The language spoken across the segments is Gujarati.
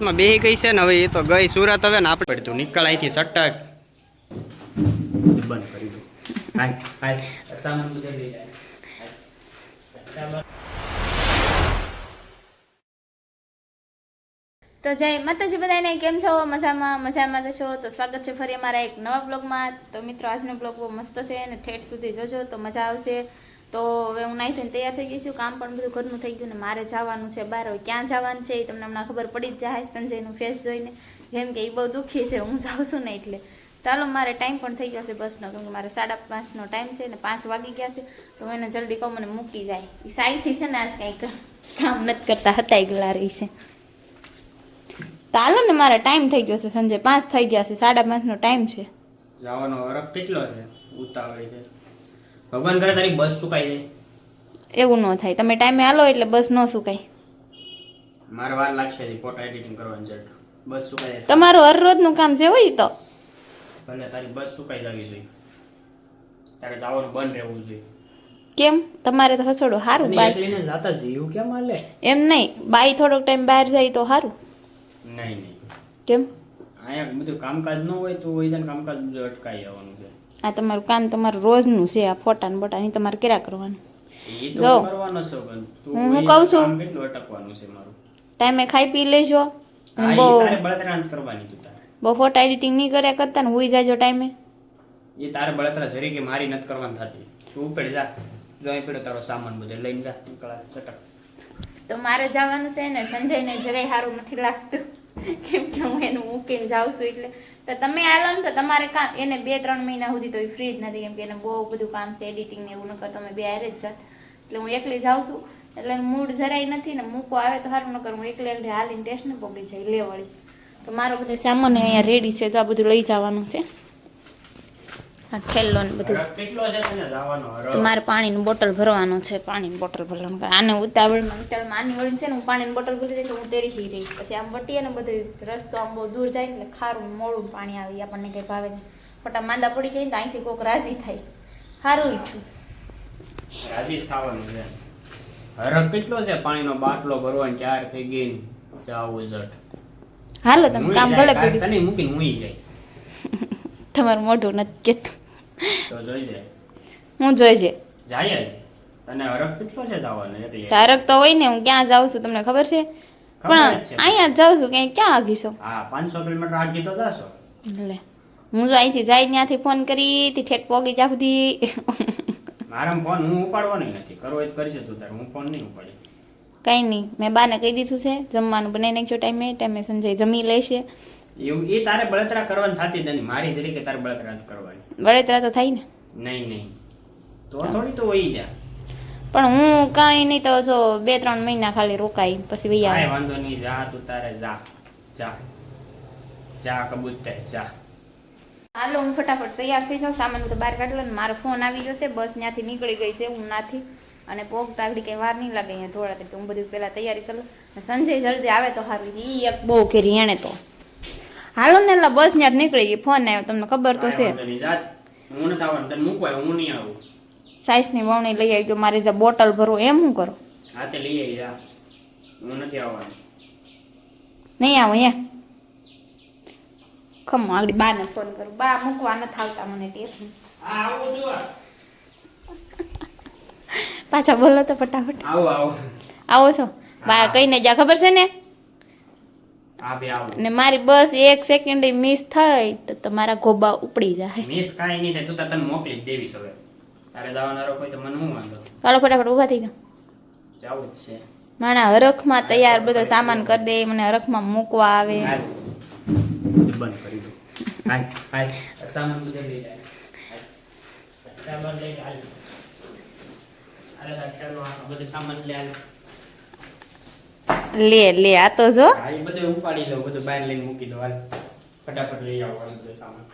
માં બેહી ગઈ છે ને હવે એ તો ગઈ સુરત હવે ને આપણે પડતું. નીકળ અહીંથી સટક. બંધ કરી દો. હાય હાય. સામાન બધો લઈ જાય તો જય માતાજી બધાને કેમ છો? મજામાં મજામાં તો છો? તો સ્વાગત છે ફરી અમારા એક નવા બ્લોગમાં તો મિત્રો આજનો બ્લોગ બહુ મસ્ત છે અને ઠેઠ સુધી જોજો તો મજા આવશે. તો હવે હું નાઈ થઈને તૈયાર થઈ ગઈ છું. કામ પણ બધું ઘરનું થઈ ગયું ને મારે જવાનું છે, બહાર. ક્યાં જવાનું છે એ તમને હમણાં ખબર પડી જ જાય સંજયનું ફેસ જોઈને. જેમ કે એ બહુ દુઃખી છે, હું જાઉં છું ને એટલે. ચાલો, મારે ટાઈમ પણ થઈ ગયો છે બસનો, કેમ કે મારે સાડા પાંચનો ટાઈમ છે ને પાંચ વાગી ગયા છે. તો હું એને જલ્દી કહું, મને મૂકી જાય. એ સાઈથી છે ને આજ કંઈક કામ નથી કરતા હતા ગયેલા રહી છે. ચાલો ને મારે ટાઈમ થઈ ગયો છે, સંજય પાંચ થઈ ગયા છે, સાડા પાંચનો ટાઈમ છે. જવાનો વરખ કેટલો છે? ઉતાવળી છે. ભગવાન કરે તારી બસ સુકાઈ જાય એવું ન થાય. તમે ટાઈમે હાલો એટલે બસ ન સુકાય મારે વાર લાગશે હજી ફોટો એડિટિંગ કરવાની છે. બસ સુકાઈ જાય તમારું હરરોજનું કામ છે હોય તો. ભલે તારી બસ સુકાઈ જવી જોઈએ તારે જવાનું બંધ રહેવું જોઈએ. કેમ? તમારે તો હસોડો સારું બાય. લઈને જાતા જીવ કેમ હાલે? એમ નહીં. બાઈ થોડોક ટાઈમ બહાર જાય તો સારું નહીં નહીં. કેમ? અહીંયા બધું કામકાજ ન હોય તો હોય કામકાજ બધું અટકાઈ જવાનું છે. આ તમારું કામ તમારું રોજનું છે આ ફોટા ને બોટા તમારે કર્યા કરવાનું. જો. હું હું- કહું છું. ટાઈમે ખાઈ પી લેજો. બહુ બહુ ફોટા એડિટિંગ નહીં કર્યા કરતા ને હુઈ જાજો ટાઈમે. એ તારે બળતરા જરી કે મારી નથી કરવાની થતી. તું ઉપર જા. જો અહીં પડ્યો તારો સામાન બધો લઈને જા. નીકળા ચટક. તો મારે જવાનું છે ને સંજયને જરાય સારું નથી લાગતું. કેમ કે હું એનું મૂકીને જાઉં છું એટલે. તો તમે આલો ને તો તમારે કામ એને બે ત્રણ મહિના સુધી તો એ ફ્રી જ નથી કેમ કે એને બહુ બધું કામ છે એડિટિંગ ને એવું ન કરતો તમે બે હારે જ જાત. એટલે હું એકલી જાઉં છું. એટલે મૂડ જરાય નથી ને મૂકો આવે તો સારું, નકર હું એકલી એકલી હાલીને ટેસ્ટને પગી જાય લેવાળી તો મારો બધો સામાન અહીંયા રેડી છે, તો આ બધું લઈ જવાનું છે. આ ઠેલ્લો ને બધું? તો મારે પાણીની બોટલ ભરવાનું છે પાણીની બોટલ ભરવાનું. આને ઉતાવળમાં ઉતાવળમાં આની વળીને છે ને હું પાણીની બોટલ ભરી દઈ તો હું તેરી હી રહીશ. પછી આમ વટીએ ને બધું રસ્તો આમ બહુ દૂર જાય ને એટલે ખારું મોડું પાણી આવી આપણને કંઈ ભાવે નહીં. ખોટા માંદા પડી જાય ને તો અહીંથી કોઈક રાજી થાય. સારું ઈચ્છું રાજી થવાનું છે. હરક કેટલો છે? પાણીનો બાટલો ભરવાનો ચાર થઈ ગઈ જાવું જટ હાલો તમે કામ ભલે પડ્યું. તને મૂકીને મુઈ જાય. તમારું મોઢું નથી કેતું. તો હું જોઈજે. જાય જ હરખ કેટલો છે જવાનો? એ તો તારક તો હોય ને હું ક્યાં જાઉં છું તમને ખબર છે? પણ અહીંયા જાઉં છું ક્યાંય ક્યાં આગીશો હા પાંચસો કિલોમીટર આગી તો જશો. એટલે હું જો અહીંથી જાય ત્યાંથી ફોન કરી તી ઠેઠ પોગી જા સુધી મારા ફોન હું ઉપાડવાનો નથી. કરો એ કરશે તું તારે. હું ફોન નહીં ઉપાડી. કંઈ નહીં. મેં બાને કહી દીધું છે જમવાનું બનાવી નાખ્યો ટાઈમે. ટાઈમે સંજય જમી લેશે. એવું એ તારે બળતરા કરવાની થતી નથી. મારી તરીકે તારે બળતરા કરવાની. બળતરા તો થાય ને. નહીં નહીં. તો થોડી તો વહી જા. પણ હું કાંઈ નહીં તો જો બે ત્રણ મહિના ખાલી રોકાઈ પછી વહી આવે. વાંધો નહીં જા તું તારે જા. જા. જા કબૂતર જા. હાલો હું ફટાફટ તૈયાર થઈ જાઉં. સામાન તો બહાર કાઢલો ને મારો ફોન આવી ગયો છે. બસ ત્યાંથી નીકળી ગઈ છે હું નાથી અને પોગ તાગડી કંઈ વાર નહીં લાગે અહીંયા ધોળા તો હું બધું પહેલાં તૈયારી કરું સંજય જલ્દી આવે તો સારું. ઈ એક બહુ ઘેરી એણે તો. હાલો ને એટલે બસ ત્યાં જ નીકળી ગઈ ફોન આવ્યો તમને ખબર તો છે. હું નથી આવવાનું તને મૂકવાય હું નહીં આવું. સાઈઝની વવણી લઈ આવી જો મારે જે બોટલ ભરો એમ હું કરો. હા તે લઈ આવી હું નથી આવવાનું. નહીં આવો અહીંયા. ખમો આગળ બાને ફોન કરું. બા મૂકવા નથી આવતા મને ટેસ્ટ આવું પાછા બોલો તો ફટાફટ. આવું આવું. આવો છો? બા કઈને જા ખબર છે ને? ને મારી બસ એક સેકન્ડ મિસ થઈ તો તમારા ગોબા ઉપડી જાય. મિસ કાઈ નહીં થાય તું તને મોકલી દેવી હવે. તારે જવાનો કોઈ તો મને હું વાંધો? ચાલો ફટાફટ ઊભા થઈ જવું જ છે. માણા હરખમાં તૈયાર બધો સામાન કરી દે મને હરખમાં મૂકવા આવે. બંધ કરી દો હાય હાય સામાન બધે લઈ જાય. સામાન લઈ જાય આ બધું સામાન લઈ હાલ. લે લે આ તો જો. હા બધું ઉપાડી લો બધું બહાર લઈને મૂકી દો હાલ. ફટાફટ લઈ આવો હાલ બધું સામાન.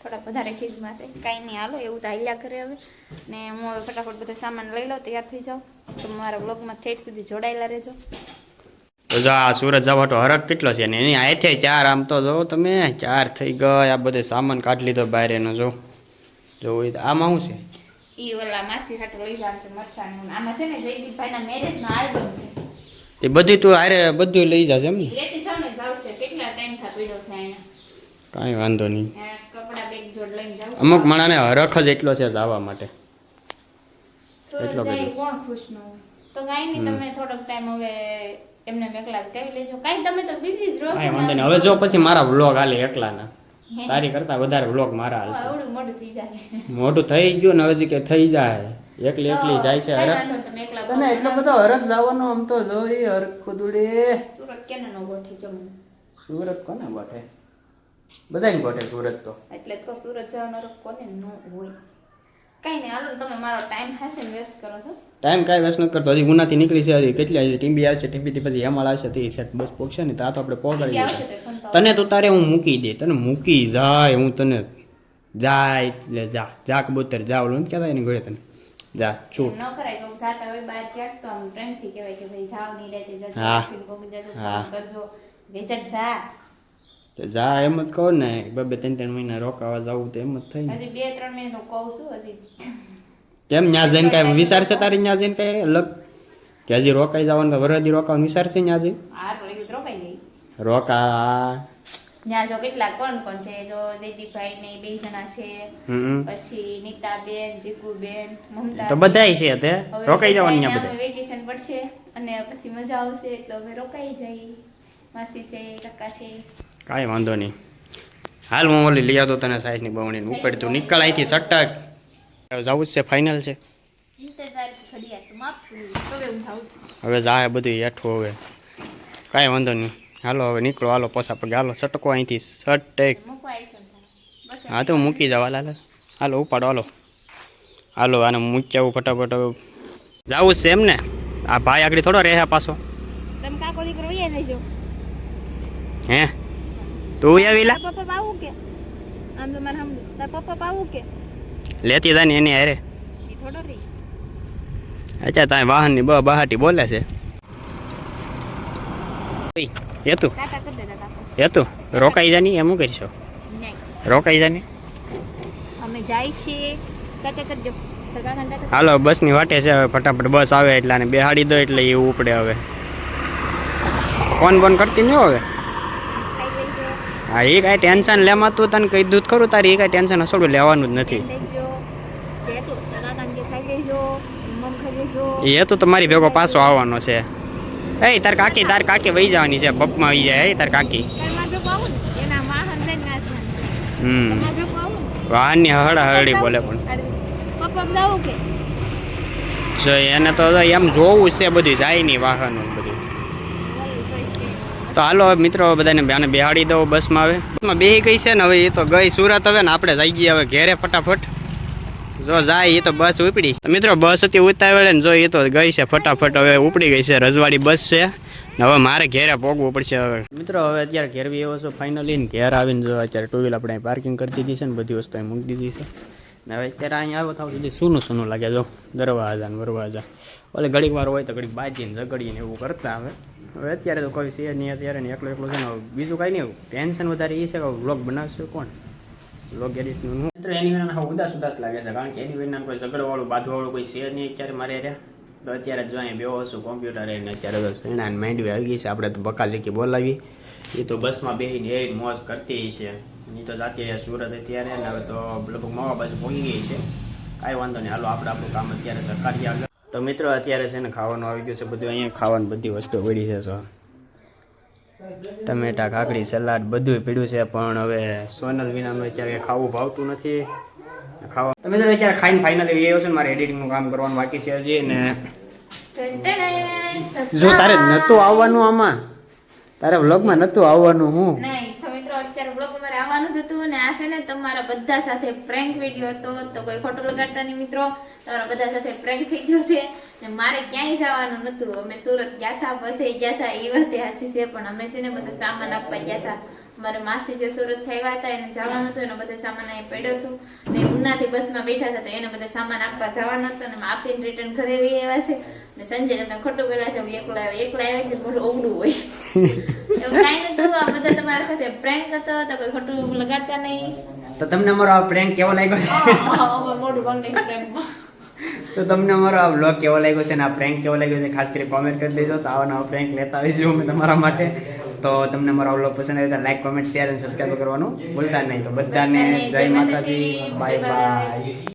થોડા વધારે ખીજમાં છે. કાંઈ નહીં હાલો એવું તો હાલ્યા કરે હવે. ને હું હવે ફટાફટ બધો સામાન લઈ લઉં તૈયાર થઈ જાઉં. તો મારા બ્લોગમાં ઠેઠ સુધી જોડાયેલા રહેજો. તો જો આ સુરત જવા તો હરક કેટલો છે ને? એની આથે ચાર આમ તો જો તમે ચાર થઈ ગયા આ બધે સામાન કાઢી લીધો બહાર એનો જો. જો હોય તો આમાં શું છે? ઈ ઓલા માસી હાટો લઈ જવાનું છે મરચાં આમાં છે ને જયદીપભાઈના મેરેજનો આલ્બમ છે. તે બધી તું હારે બધું લઈ જાશે એમ ને? લેતી જાવ ને જાવશે કેટલા ટાઈમ થા પડ્યો છે અહીંયા કાંઈ વાંધો નહીં. કપડા બેગ જોડ લઈને જાવ અમુક માણાને હરખ જ એટલો છે જવા માટે. એટલો. કોણ ખુશ ન તો કાંઈ નહીં તમે થોડોક ટાઈમ હવે એમને મેકલા કહી લેજો. કાંઈ તમે તો બીજી જ રહો કાંઈ વાંધો નહીં. હવે જો પછી મારા વ્લોગ હાલે એકલાના? તારી કરતા વધારે વ્લોગ મારા હાલ હાલશે. થઈ જાય. મોટું થઈ ગયું ને હજી કે થઈ જાય. એકલી એકલી જાય છે એકલા તને એટલો બધો હરખ જવાનો આમ તો જોઈ હરખ કુદુડે સુરત કેને નો ગોઠી જો સુરત કોને ગોઠે? બધાને ગોઠે સુરત તો. એટલે તો સુરત જવાનો રસ્તો કોને નો હોય. કઈ નહીં હાલો તમે મારો ટાઈમ હશે ને વેસ્ટ કરો છો. ટાઈમ કાંઈ વેસ્ટ નથી કરતો. હજી ગુનાથી નીકળી છે હજી કેટલી હજી ટીમ્બી આવશે ટીમ્બીથી પછી હેમાળ આવશે તે છે. બસ પોગશે ને તા તો આપણે પહોંચાડી કરી દઈએ તને તો તારે હું મૂકી દે. તને મૂકી જાય હું તને જાય એટલે જા. જા કબૂતર જા ઓલું કહેતા એની ઘરે તને. જા છૂટ ન કરાય કોક જાતા હોય બહાર ક્યાંક તો આમ પ્રેમથી કહેવાય કે ભાઈ જાવ નહીં રહેતી જજો હા. કોક જજો હા. કરજો. વેચટ જા તો જા એમ જ કહો ને બબે ત્રણ ત્રણ મહિના રોકાવા જવું તો એમ જ થઈ ને. હજી બે ત્રણ મહિના તો કહું છું હજી કેમ ન્યા જઈને કાંઈ વિચારશે તારી ન્યા જઈને કાંઈ અલગ? કે હજી રોકાઈ જવાનું તો વરદી રોકાવાનું વિચારશે ન્યા જઈ રોકા. ન્યા જો કેટલા કોણ કોણ છે જો જયદીપભાઈ ને બે જણા છે પછી નીતાબેન જીકુબેન મમતા. તો બધાય છે તે? રોકાઈ જવાનું ન્યા બધા વેકેશન પડશે અને પછી મજા આવશે એટલે અમે રોકાઈ જઈ માસી છે કાકા છે. કાંઈ વાંધો નહીં. હાલ હું ઓલી લઈ આવતો તને સાઈઝની બવણીને ઉપર તું નીકળ અહીંથી સટક જવું જ છે ફાઇનલ છે. ઇંતજાર ઘડિયા છે માફ હવે જાય બધું હેઠું હવે. કાંઈ વાંધો નહીં. હાલો હવે નીકળો હાલો પોસા પગે. હાલો સટકો અહીંથી સટેક. હા તો મૂકી જાવ હાલ હાલ હાલો. ઉપાડો હાલો. હાલો આને મૂકી આવું ફટાફટ હવે. જાવું જ છે એમ ને આ ભાઈ આગળ થોડો રહે પાછો. તમે કાકો દીકરો એ રહેજો હે? તું આવી લા પપ્પા આવું કે? આમ તો મારા પપ્પા આવું કે? લેતી હતા ને એની હારે. અચ્છા તાય વાહનની બ બહાટી બોલે છે. એ તું ટાટા કરી દેતા કાકો એ તું રોકાઈ જાની એમ કરીશો? રોકાઈ જાની અમે જાય છે હાલો બસની વાટે છે હવે ફટાફટ બસ આવે એટલે આને બેહાડી દો એટલે એ ઉપડે હવે. ફોન બોન કરતી નહીં હવે? હા એ કાંઈ ટેન્શન લેમાં તું તને કહી દૂધ ખરું? તારી એ કાંઈ ટેન્શન અસડું લેવાનું જ નથી ખાઈ લેજો તે તો તારા કાકાને કે ખાઈ લેજો મમ ખાઈ લેજો એ તો તમારી ભેગો પાછો આવવાનો છે. એ તાર કાકી તાર કાકી વહી જવાની છે બપમાં આવી જાય. એ તાર કાકી. હમ. વાહનની હળા હળી બોલે પણ. જો એને તો એમ જોવું છે બધું જાય નહીં વાહનો બધું. તો હાલો હવે મિત્રો બધાને બેને બેહાડી દો બસમાં હવે. બસમાં બેહી ગઈ છે ને હવે એ તો ગઈ સુરત હવે ને આપણે જઈ ગયા હવે ઘેરે ફટાફટ. જો જાય એ તો બસ ઉપડી. મિત્રો, બસ હતી ઉતાવળે ને જો એ તો ગઈ છે ફટાફટ. હવે ઉપડી ગઈ છે રજવાડી બસ છે. હવે મારે ઘેરે પોગવું પડશે હવે. મિત્રો, હવે અત્યારે ઘેર બી એવો છો ફાઇનલી ને ઘેર આવીને જો અત્યારે ટુ વ્હીલ આપણે પાર્કિંગ કરી દીધી છે ને, બધી વસ્તુ અહીં મૂકી દીધી છે. ને હવે અત્યારે અહીંયા આવ્યો થાવ સુધી સૂનું સૂનું લાગે, જો દરવાજા ને વરવાજા. ઓલે ઘડીક વાર હોય તો ઘડીક બાજીને ઝઘડીને એવું કરતા હવે હવે અત્યારે તો કોઈ છે નહીં, અત્યારે ને એકલો એકલો છે ને બીજું કાંઈ નહીં ટેન્શન વધારે એ છે કે બ્લોગ બનાવશે કોણ? વ્લોગ એડિટનું હું મિત્રો, એની વિના ઉદાસ ઉદાસ લાગે છે, કારણ કે એની વિના કોઈ ઝઘડવાળું, બાંધવાળું કોઈ છે નહીં અત્યારે મારે રહ્યા. તો અત્યારે જો અહીં બેહો છું કોમ્પ્યુટર એને અત્યારે તો સેણા ને માંડવી આવી ગઈ છે, આપણે તો બકા જેકી બોલાવી. એ તો બસમાં બેસીને એ મોજ કરતી છે. એ તો જાતી સુરત અત્યારે ને હવે તો લગભગ મવા બાજુ પહોંચી ગઈ છે. કાંઈ વાંધો નહીં, હાલો આપણે આપણું કામ અત્યારે સરકારી આગળ. તો મિત્રો, અત્યારે છે ને ખાવાનું આવી ગયું છે, બધું અહીંયા ખાવાની બધી વસ્તુ પડી છે ટમેટા કાકડી સલાડ બધું પીડ્યું છે, પણ હવે સોનલ વિનાનું અત્યારે ખાવું ભાવતું નથી. ખાવા તમે તો અત્યારે ખાઈને ફાઇનલી આવ્યો છે મારે એડિટિંગનું કામ કરવાનું બાકી છે હજી, ને જો તારે નતું આવવાનું આમાં. તારે વ્લોગમાં નતું આવવાનું હું. હતું તમારા બધા સાથે પ્રેન્ક વીડિયો હતો, તો કોઈ ખોટું લગાડતા નહીં મિત્રો. તમારા બધા સાથે પ્રેન્ક થઈ ગયો છે. મારે ક્યાંય જવાનું નતું અમે સુરત ગયા હતા બસે ગયા હતા એ વાત સાચી છે પણ અમે છે ને બધો સામાન આપવા ગયા હતા મારે માસી જે સુરત થયા હતા એને જવાનું હતું એનો બધો સામાન અહીં પડ્યો હતો. ને ઉનાથી બસમાં બેઠા હતા તો એને બધો સામાન આપવા જવાનો હતો ને અમે આપીને રિટર્ન ઘરે આવી આવ્યા છે. ને સંજય તમને ખોટું બોલ્યા છે હું એકલા આવ્યો એકલા આવ્યા છે મોટું ઓગડું હોય. એવું કાંઈ નતું આ બધા તમારા સાથે પ્રેન્ક હતો તો કોઈ ખોટું લગાડતા નહીં. તો તમને અમારો આ પ્રેન્ક કેવો લાગ્યો? છે ભંગ નહીં પ્રેમમાં તો તમને અમારો આ બ્લોગ કેવો લાગ્યો છે અને આ પ્રેન્ક કેવો લાગ્યો છે ખાસ કરી કોમેન્ટ કરી દેજો. તો આવા નવા પ્રેન્ક લેતા આવીશું અમે તમારા માટે. તો તમને અમારો બ્લોગ પસંદ આવે તો લાઈક કોમેન્ટ શેર અને સબસ્ક્રાઈબ કરવાનું ભૂલતા નહીં. તો બધાને જય માતાજી. Bye bye